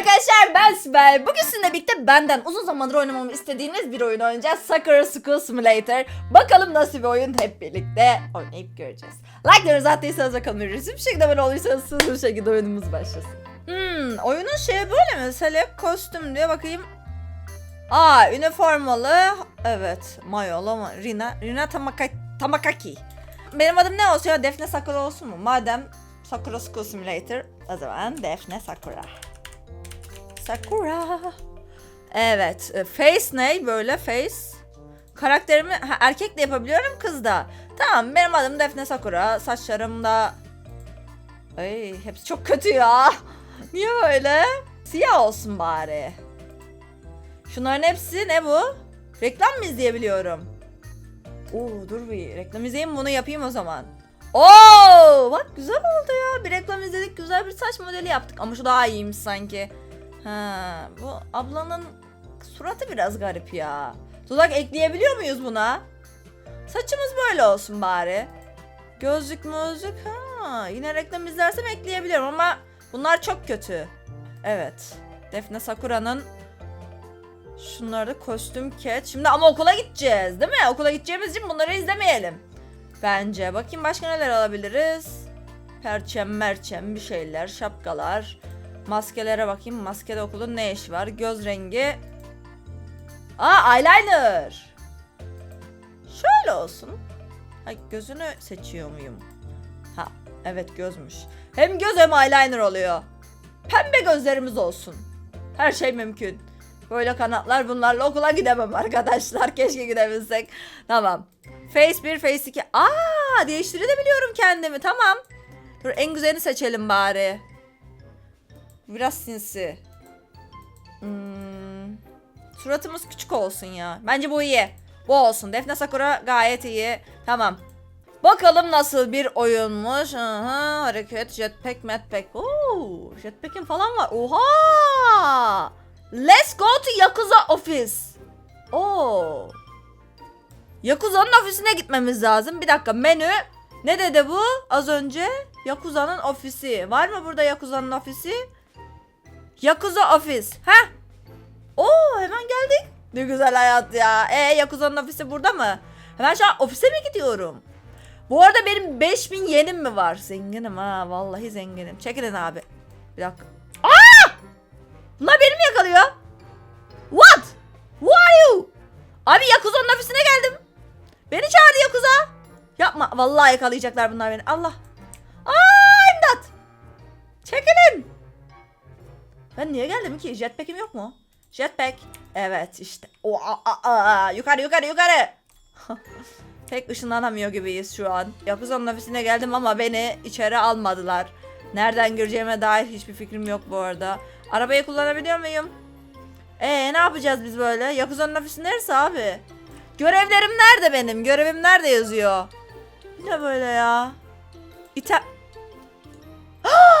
arkadaşlar ben Sibel. Bugün sizinle birlikte benden uzun zamandır oynamamı istediğiniz bir oyun oynayacağız. Sakura School Simulator. Bakalım nasıl bir oyun hep birlikte oynayıp göreceğiz. Like'larınızı attıysanız bakalım bir şekilde abone olduysanız hızlı bir şekilde oyunumuz başlasın. Hmm, oyunun şeyi böyle mi? Select kostüm diye bakayım. Aa, üniformalı. Evet, mayolu ama Rina, Rina Tamaka, Tamakaki. Benim adım ne olsun ya? Defne Sakura olsun mu? Madem Sakura School Simulator, o zaman Defne Sakura. Sakura. Evet. e, Face ne? Böyle face. Karakterimi ha, erkek de yapabiliyorum kız da. Tamam benim adım Defne Sakura. Saçlarım da... Ay hepsi çok kötü ya. Niye böyle? Siyah olsun bari. Şunların hepsi ne bu? Reklam mı izleyebiliyorum? Oo dur bir reklam izleyeyim bunu yapayım o zaman. Oo bak güzel oldu ya. Bir reklam izledik güzel bir saç modeli yaptık. Ama şu daha iyiymiş sanki. Ha bu ablanın suratı biraz garip ya. Dudak ekleyebiliyor muyuz buna? Saçımız böyle olsun bari. Gözlük mözlük ha yine reklam izlersem ekleyebiliyorum ama bunlar çok kötü. Evet. Defne Sakura'nın Şunlar da kostüm ket. Şimdi ama okula gideceğiz değil mi? Okula gideceğimiz için bunları izlemeyelim. Bence. Bakayım başka neler alabiliriz. Perçem merçem bir şeyler. Şapkalar. Maskelere bakayım. Maskede okulun ne işi var? Göz rengi. Aa eyeliner. Şöyle olsun. Ay gözünü seçiyor muyum? Ha evet gözmüş. Hem göz hem eyeliner oluyor. Pembe gözlerimiz olsun. Her şey mümkün. Böyle kanatlar bunlarla okula gidemem arkadaşlar. Keşke gidebilsek. Tamam. Face 1, Face 2. Aa, değiştirebiliyorum kendimi. Tamam. Dur en güzelini seçelim bari. Biraz sinsi. Hmm. Suratımız küçük olsun ya. Bence bu iyi. Bu olsun. Defne Sakura gayet iyi. Tamam. Bakalım nasıl bir oyunmuş. Aha, hareket, jetpack, madpack. Oo, jetpack'in falan var. Oha! Let's go to Yakuza office. Oo. Yakuza'nın ofisine gitmemiz lazım. Bir dakika menü. Ne dedi bu az önce? Yakuza'nın ofisi. Var mı burada Yakuza'nın ofisi? Yakuza ofis. Heh. Oo hemen geldik. Ne güzel hayat ya. E Yakuza'nın ofisi burada mı? Hemen şu an ofise mi gidiyorum? Bu arada benim 5000 yenim mi var? Zenginim ha. Vallahi zenginim. Çekilin abi. Bir dakika. Aa! Bunlar beni mi yakalıyor? What? Who are you? Abi Yakuza'nın ofisine geldim. Beni çağırdı Yakuza. Yapma. Vallahi yakalayacaklar bunlar beni. Allah. Aa imdat. Çekilin. Ben niye geldim ki? Jetpack'im yok mu? Jetpack. Evet işte. O. Yukarı yukarı yukarı. Pek ışınlanamıyor gibiyiz şu an. Yakuza'nın ofisine geldim ama beni içeri almadılar. Nereden gireceğime dair hiçbir fikrim yok bu arada. Arabayı kullanabiliyor muyum? Ee ne yapacağız biz böyle? Yakuza'nın ofisi neresi abi? Görevlerim nerede benim? Görevim nerede yazıyor? Ne böyle ya? İte...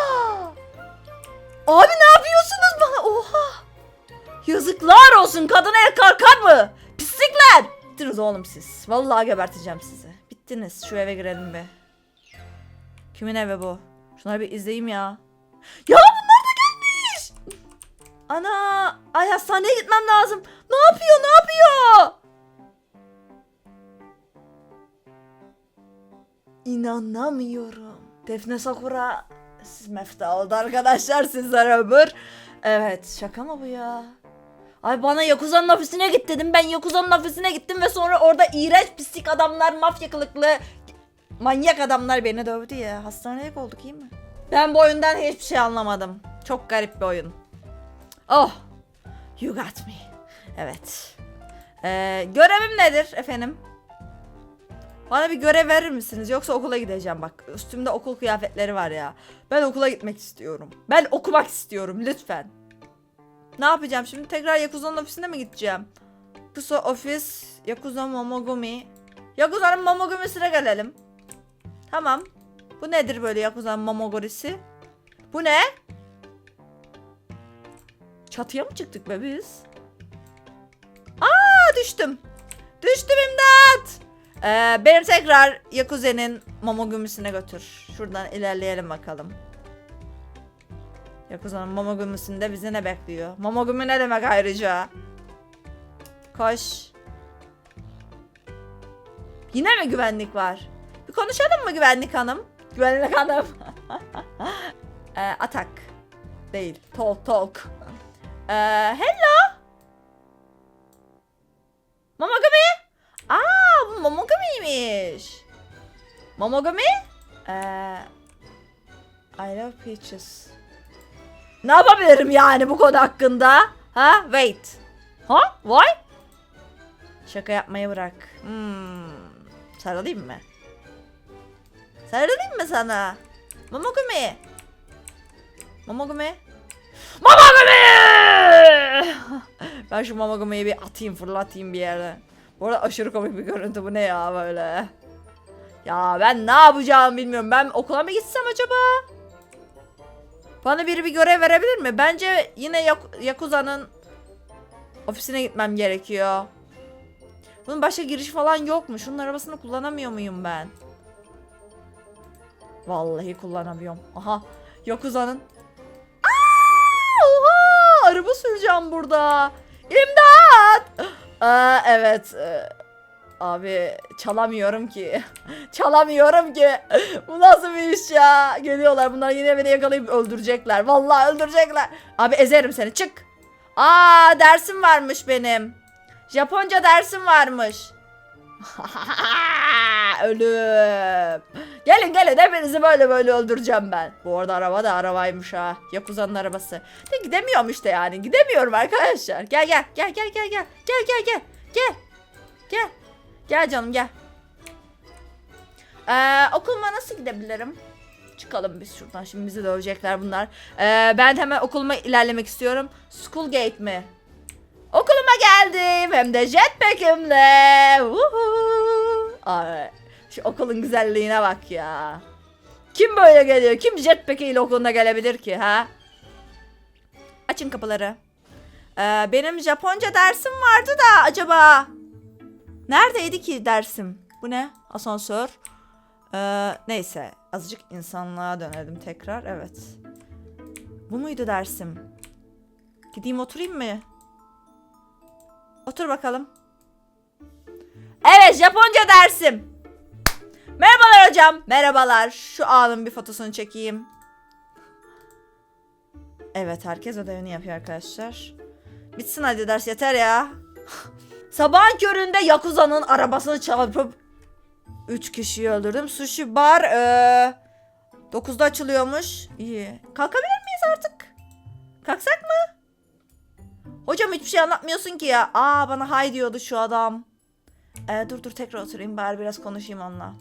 abi ne yapıyorsunuz bana? Oha! Yazıklar olsun kadına el kalkar mı? Pislikler! Bittiniz oğlum siz. Vallahi geberteceğim sizi. Bittiniz. Şu eve girelim be. Kimin evi bu? Şunları bir izleyeyim ya. Ya bunlar da gelmiş. Ana, ay hastaneye gitmem lazım. Ne yapıyor? Ne yapıyor? İnanamıyorum. Defne Sakura mefta oldu arkadaşlar sizler ömür. Evet şaka mı bu ya? Ay bana Yakuza'nın ofisine git dedim. Ben Yakuza'nın ofisine gittim ve sonra orada iğrenç pislik adamlar, mafya kılıklı manyak adamlar beni dövdü ya. Hastaneye olduk iyi mi? Ben bu oyundan hiçbir şey anlamadım. Çok garip bir oyun. Oh. You got me. Evet. Ee, görevim nedir efendim? Bana bir görev verir misiniz? Yoksa okula gideceğim bak. Üstümde okul kıyafetleri var ya. Ben okula gitmek istiyorum. Ben okumak istiyorum lütfen. Ne yapacağım şimdi? Tekrar Yakuza'nın ofisine mi gideceğim? Yakuza ofis, Yakuza Momogumi. Yakuza'nın Momogumi'sine gelelim. Tamam. Bu nedir böyle Yakuza'nın Momogorisi? Bu ne? Çatıya mı çıktık be biz? Aa düştüm. Düştüm imdat. Ee, benim tekrar Yakuza'nın Momogumi'sine götür. Şuradan ilerleyelim bakalım. Yakuza'nın Momogumi'sinde bizi ne bekliyor? Momogumi ne demek ayrıca? Koş. Yine mi güvenlik var? Bir konuşalım mı güvenlik hanım? Güvenlik hanım. Ee, atak. Değil. Talk talk. Ee, hello. Momogumi'ymiş. Momogumi? Ee, I love peaches. Ne yapabilirim yani bu konu hakkında? Ha? Wait. Ha? Why? Şaka yapmayı bırak. Hmm. Sarılayım mı? Sarılayım mı sana? Momogumi. Momogumi. Momogumi! ben şu Momogumi'yi bir atayım fırlatayım bir yere. Bu arada aşırı komik bir görüntü bu ne ya böyle. Ya ben ne yapacağım bilmiyorum. Ben okula mı gitsem acaba? Bana biri bir görev verebilir mi? Bence yine Yak- Yakuza'nın ofisine gitmem gerekiyor. Bunun başka giriş falan yok mu? Şunun arabasını kullanamıyor muyum ben? Vallahi kullanamıyorum. Aha Yakuza'nın. Oha! Araba süreceğim burada. İmdat! Aa, evet. Abi çalamıyorum ki. çalamıyorum ki. Bu nasıl bir iş ya? Geliyorlar bunlar yine beni yakalayıp öldürecekler. Vallahi öldürecekler. Abi ezerim seni çık. Aa dersim varmış benim. Japonca dersim varmış. Ölüm. Gelin gelin hepinizi böyle böyle öldüreceğim ben. Bu arada araba da arabaymış ha. Yakuza'nın arabası. De gidemiyorum işte yani. Gidemiyorum arkadaşlar. Gel gel gel gel gel gel. Gel gel gel. Gel. Gel. Gel canım gel. Ee, okuluma nasıl gidebilirim? Çıkalım biz şuradan. Şimdi bizi dövecekler bunlar. Ee, ben hemen okuluma ilerlemek istiyorum. School gate mi? Okuluma geldim. Hem de jetpack'imle. Ay, şu okulun güzelliğine bak ya. Kim böyle geliyor? Kim jetpack ile okuluna gelebilir ki ha? Açın kapıları. Ee, benim Japonca dersim vardı da acaba neredeydi ki dersim? Bu ne? Asansör. Ee, neyse azıcık insanlığa dönelim tekrar. Evet. Bu muydu dersim? Gideyim oturayım mı? Otur bakalım. Evet Japonca dersim. Merhabalar hocam. Merhabalar. Şu anın bir fotosunu çekeyim. Evet herkes ödevini yapıyor arkadaşlar. Bitsin hadi ders yeter ya. Sabahın köründe Yakuza'nın arabasını çarpıp 3 kişiyi öldürdüm. Sushi bar ee, 9'da açılıyormuş. İyi. Kalkabilir miyiz artık? Kalksak mı? Hocam hiçbir şey anlatmıyorsun ki ya. Aa bana hay diyordu şu adam. Ee, dur dur tekrar oturayım bari biraz konuşayım onunla.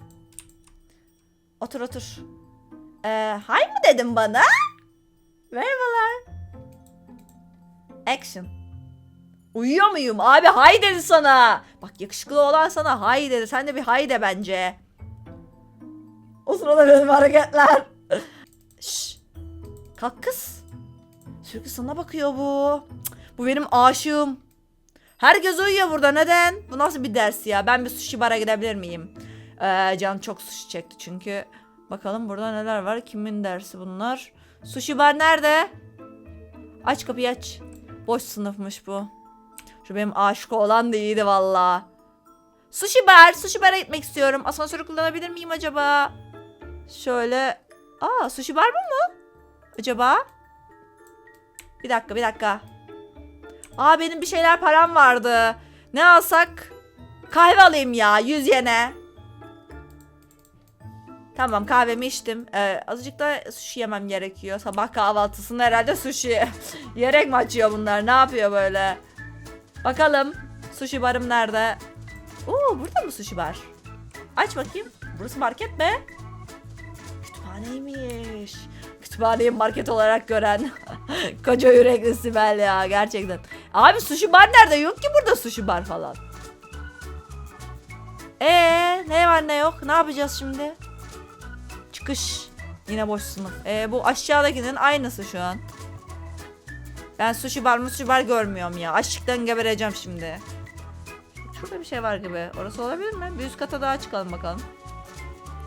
Otur otur. Ee, hay mı dedim bana? Merhabalar. Action. Uyuyor muyum? Abi hay dedi sana. Bak yakışıklı olan sana hay dedi. Sen de bir hay de bence. O sırada benim hareketler. Şş. Kalk kız. Sürekli sana bakıyor bu. Bu benim aşığım. Herkes uyuyor burada. Neden? Bu nasıl bir ders ya? Ben bir sushi bara gidebilir miyim? Ee, can çok sushi çekti çünkü. Bakalım burada neler var? Kimin dersi bunlar? Sushi bar nerede? Aç kapıyı aç. Boş sınıfmış bu. Şu benim aşık olan da iyiydi valla. Sushi bar. Sushi bara gitmek istiyorum. Asansörü kullanabilir miyim acaba? Şöyle. Aa sushi bar bu mu? Acaba? Bir dakika bir dakika. Aa benim bir şeyler param vardı. Ne alsak? Kahve alayım ya 100 yene. Tamam kahvemi içtim. Ee, azıcık da sushi yemem gerekiyor. Sabah kahvaltısında herhalde sushi. Yiyerek mi açıyor bunlar? Ne yapıyor böyle? Bakalım. Sushi barım nerede? Oo burada mı sushi bar? Aç bakayım. Burası market mi? Kütüphaneymiş. Kütüphaneyi market olarak gören koca yürekli Sibel ya gerçekten. Abi sushi bar nerede? Yok ki burada sushi bar falan. Ee ne var ne yok? Ne yapacağız şimdi? Çıkış. Yine boş sınıf. Ee, bu aşağıdakinin aynısı şu an. Ben sushi bar sushi bar görmüyorum ya. Açlıktan gebereceğim şimdi. Şurada bir şey var gibi. Orası olabilir mi? Bir üst kata daha çıkalım bakalım.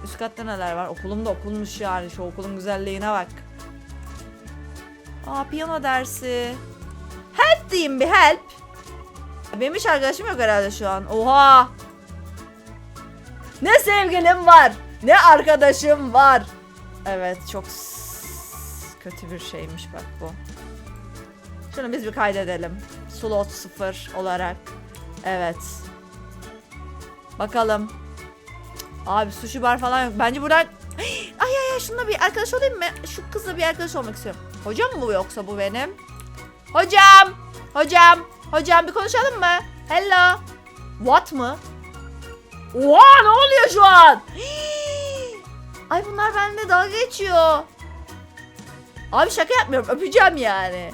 Üst katta neler var? Okulum da okulmuş yani. Şu okulun güzelliğine bak. Aa piyano dersi. Help diyeyim bir help. Benim hiç arkadaşım yok herhalde şu an. Oha. Ne sevgilim var. Ne arkadaşım var. Evet çok kötü bir şeymiş bak bu. Şunu biz bir kaydedelim. Slot 0 olarak. Evet. Bakalım. Abi sushi bar falan yok. Bence buradan... Ay ay ay şununla bir arkadaş olayım mı? Şu kızla bir arkadaş olmak istiyorum. Hocam mı bu yoksa bu benim? Hocam! Hocam! Hocam bir konuşalım mı? Hello! What mı? Oha ne oluyor şu an? Ay bunlar benimle dalga geçiyor. Abi şaka yapmıyorum. Öpeceğim yani.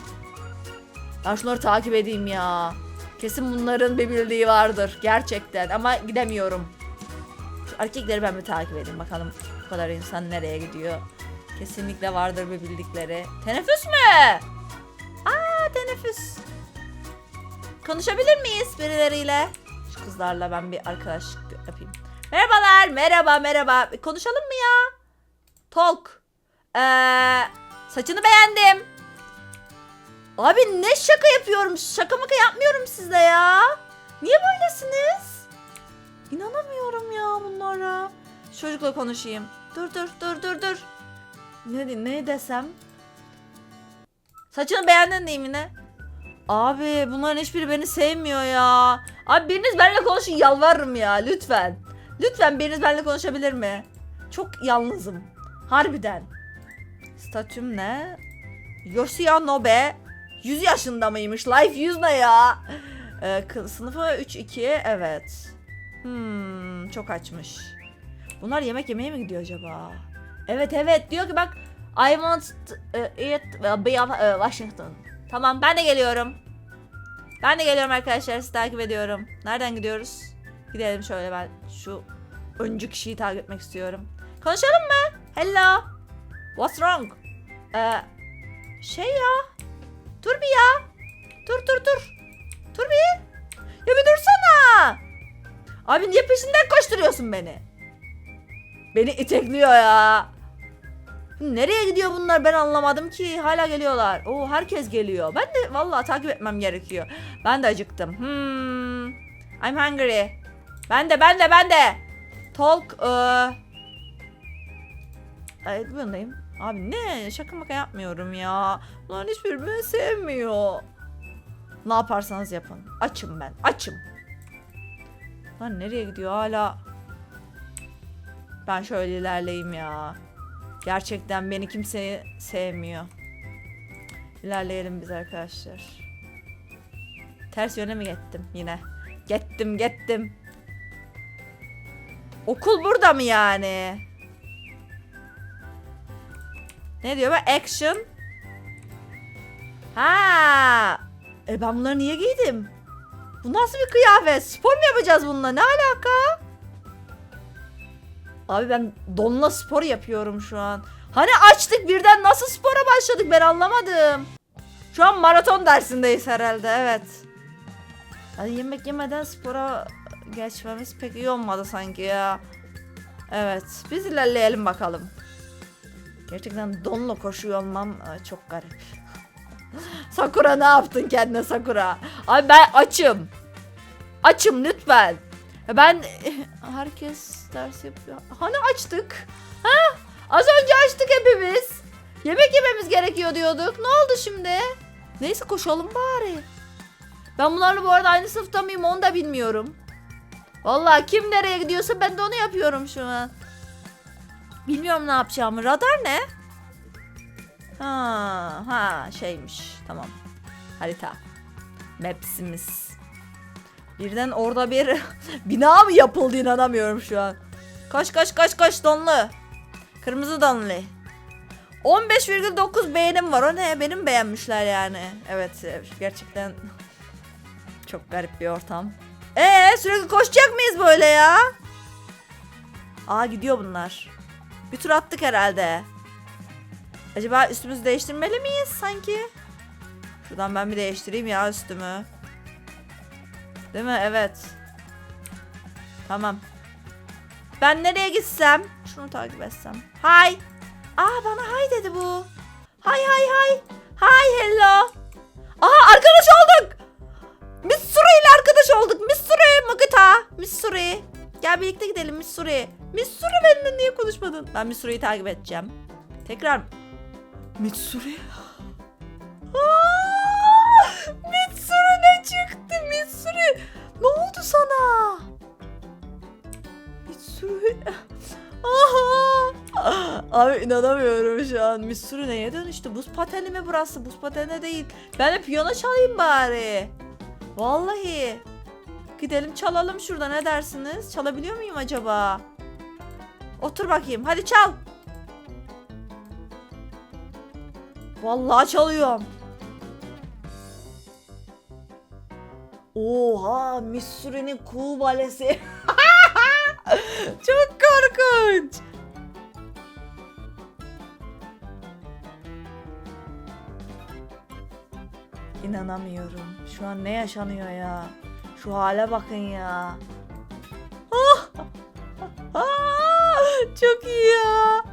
Ben şunları takip edeyim ya. Kesin bunların bir bildiği vardır. Gerçekten. Ama gidemiyorum. Şu erkekleri ben bir takip edeyim. Bakalım bu kadar insan nereye gidiyor. Kesinlikle vardır bir bildikleri. Teneffüs mü? Aa teneffüs. Konuşabilir miyiz birileriyle? Şu kızlarla ben bir arkadaşlık yapayım. Merhabalar, merhaba, merhaba. Konuşalım mı ya? Talk. Ee, saçını beğendim. Abi ne şaka yapıyorum? Şaka maka yapmıyorum sizle ya. Niye böylesiniz? İnanamıyorum ya bunlara. Çocukla konuşayım. Dur dur dur dur dur. Ne, ne desem? Saçını beğendin değil mi ne? Abi bunların hiçbiri beni sevmiyor ya. Abi biriniz benimle konuşun yalvarırım ya lütfen. Lütfen biriniz benimle konuşabilir mi? Çok yalnızım. Harbiden. Statüm ne? Yoshia Nobe 100 yaşında mıymış? Life 100 ne ya? Ee, sınıfı 3-2 evet. Hmm, çok açmış. Bunlar yemek yemeye mi gidiyor acaba? Evet evet diyor ki bak I want eat uh, beyond uh, Washington. Tamam ben de geliyorum. Ben de geliyorum arkadaşlar sizi takip ediyorum. Nereden gidiyoruz? Gidelim şöyle ben şu öncü kişiyi takip etmek istiyorum. Konuşalım mı? Hello. What's wrong? Ee, şey ya. Dur bir ya. Dur dur dur. Dur bir. Ya bir dursana. Abi niye peşinden koşturuyorsun beni? Beni itekliyor ya. Nereye gidiyor bunlar ben anlamadım ki. Hala geliyorlar. Oo herkes geliyor. Ben de vallahi takip etmem gerekiyor. Ben de acıktım. Hmm. I'm hungry. Ben de ben de ben de. Talk. Ee... Evet bundayım. Abi ne şaka maka yapmıyorum ya. Bunların hiçbiri beni sevmiyor. Ne yaparsanız yapın. Açım ben. Açım. Lan nereye gidiyor hala? Ben şöyle ilerleyeyim ya. Gerçekten beni kimse sevmiyor. İlerleyelim biz arkadaşlar. Ters yöne mi gittim yine? Gittim gittim. Okul burada mı yani? Ne diyor bu? Action. Ha. E ben bunları niye giydim? Bu nasıl bir kıyafet? Spor mu yapacağız bununla? Ne alaka? Abi ben donla spor yapıyorum şu an. Hani açtık birden nasıl spora başladık ben anlamadım. Şu an maraton dersindeyiz herhalde evet. Hadi yemek yemeden spora geçmemiz pek iyi olmadı sanki ya. Evet biz ilerleyelim bakalım. Gerçekten donla koşuyor olmam e, çok garip. Sakura ne yaptın kendine Sakura? Abi ben açım. Açım lütfen. Ya Ben herkes ders yapıyor. Hani açtık? Ha? Az önce açtık hepimiz. Yemek yememiz gerekiyor diyorduk. Ne oldu şimdi? Neyse koşalım bari. Ben bunlarla bu arada aynı sınıfta mıyım onu da bilmiyorum. Vallahi kim nereye gidiyorsa ben de onu yapıyorum şu an. Bilmiyorum ne yapacağımı. Radar ne? Ha, ha şeymiş. Tamam. Harita. Maps'imiz. Birden orada bir bina mı yapıldı inanamıyorum şu an. Kaç kaç kaç kaç donlu. Kırmızı donlu. 15,9 beğenim var. O ne? Benim beğenmişler yani. Evet gerçekten çok garip bir ortam. Ee sürekli koşacak mıyız böyle ya? Aa gidiyor bunlar. Bir tur attık herhalde. Acaba üstümüzü değiştirmeli miyiz sanki? Şuradan ben bir değiştireyim ya üstümü. Değil mi? Evet. Tamam. Ben nereye gitsem? Şunu takip etsem. Hay. Aa bana hay dedi bu. Hay hay hay. Hi hello. Aha arkadaş olduk. Mitsuri ile arkadaş olduk. Mitsuri Magita. Mitsuri. Gel birlikte gidelim benimle konuşmadın? Ben Mitsuri'yi takip edeceğim. Tekrar. Mitsuri. Aa, Mitsuri ne çıktı Mitsuri? Ne oldu sana? Mitsuri. Aha. Abi inanamıyorum şu an. Mitsuri neye dönüştü? Buz pateni mi burası? Buz pateni değil. Ben de piyano çalayım bari. Vallahi. Gidelim çalalım şurada ne dersiniz? Çalabiliyor muyum acaba? Otur bakayım. Hadi çal. Vallahi çalıyorum. Oha Missouri'nin kuğu balesi. Çok korkunç. İnanamıyorum. Şu an ne yaşanıyor ya? Şu hale bakın ya. Çok iyi ya.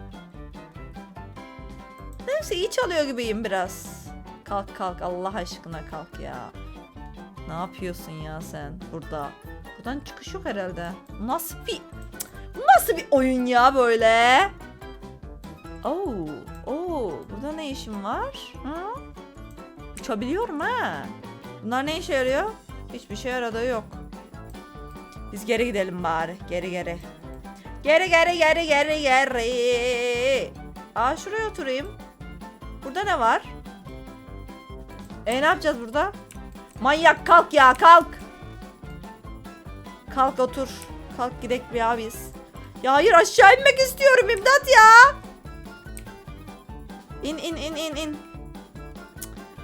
Neyse iyi çalıyor gibiyim biraz. Kalk kalk Allah aşkına kalk ya. Ne yapıyorsun ya sen burada? Buradan çıkış yok herhalde. Nasıl bir nasıl bir oyun ya böyle? Oo, oo, burada ne işim var? Hı? Uçabiliyorum ha. Bunlar ne işe yarıyor? Hiçbir şey yaradığı yok. Biz geri gidelim bari. Geri geri. Geri geri geri geri geri. Aa şuraya oturayım. Burada ne var? E ne yapacağız burada? Manyak kalk ya kalk. Kalk otur. Kalk gidek bir ya biz. Ya hayır aşağı inmek istiyorum imdat ya. İn in in in in.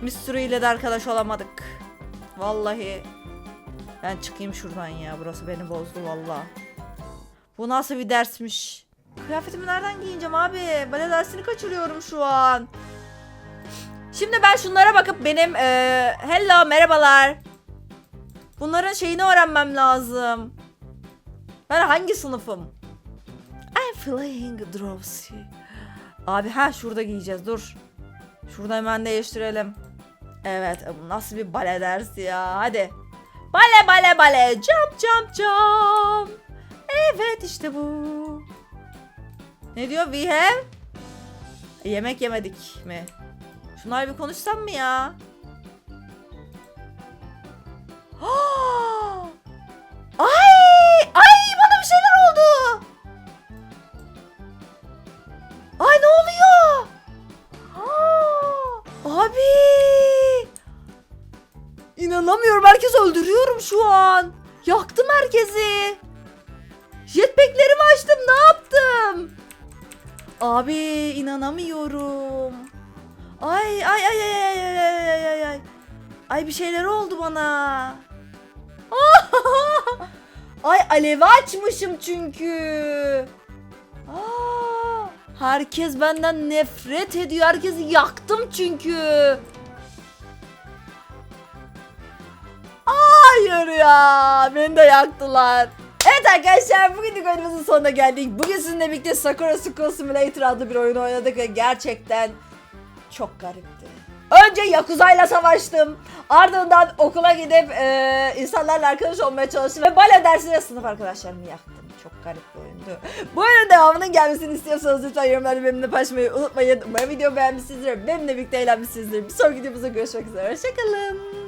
Mystery ile de arkadaş olamadık. Vallahi. Ben çıkayım şuradan ya. Burası beni bozdu valla. Bu nasıl bir dersmiş? Kıyafetimi nereden giyineceğim abi? Bale dersini kaçırıyorum şu an. Şimdi ben şunlara bakıp benim eee, hello merhabalar. Bunların şeyini öğrenmem lazım. Ben hangi sınıfım? I'm feeling drowsy. Abi ha şurada giyeceğiz dur. Şurada hemen değiştirelim. Evet bu nasıl bir bale dersi ya hadi. Bale bale bale jump jump jump. Evet işte bu. Ne diyor we have? Yemek yemedik mi? Şunlar bir konuşsam mı ya? Ay! Ay bana bir şeyler oldu. Ay ne oluyor? Abi! İnanamıyorum herkes öldürüyorum şu an. Yaktım herkesi. Jetpack'lerimi açtım ne yaptım? Abi inanamıyorum. Ay ay ay ay ay ay ay ay ay ay. Bir şeyler oldu bana. ay alevi açmışım çünkü. Herkes benden nefret ediyor. Herkesi yaktım çünkü. Hayır ya. Beni de yaktılar. Arkadaşlar bugünkü oyunumuzun sonuna geldik. Bugün sizinle birlikte Sakura School Simulator adlı bir oyun oynadık ve gerçekten çok garipti. Önce Yakuza'yla savaştım. Ardından okula gidip e, insanlarla arkadaş olmaya çalıştım. Ve bale dersine sınıf arkadaşlarımı yaktım. Çok garip bir oyundu. Bu oyunun devamının gelmesini istiyorsanız lütfen yorumlarda benimle paylaşmayı unutmayın. Umarım video beğenmişsinizdir. Benimle birlikte eğlenmişsinizdir. Bir sonraki videomuzda görüşmek üzere. Hoşçakalın.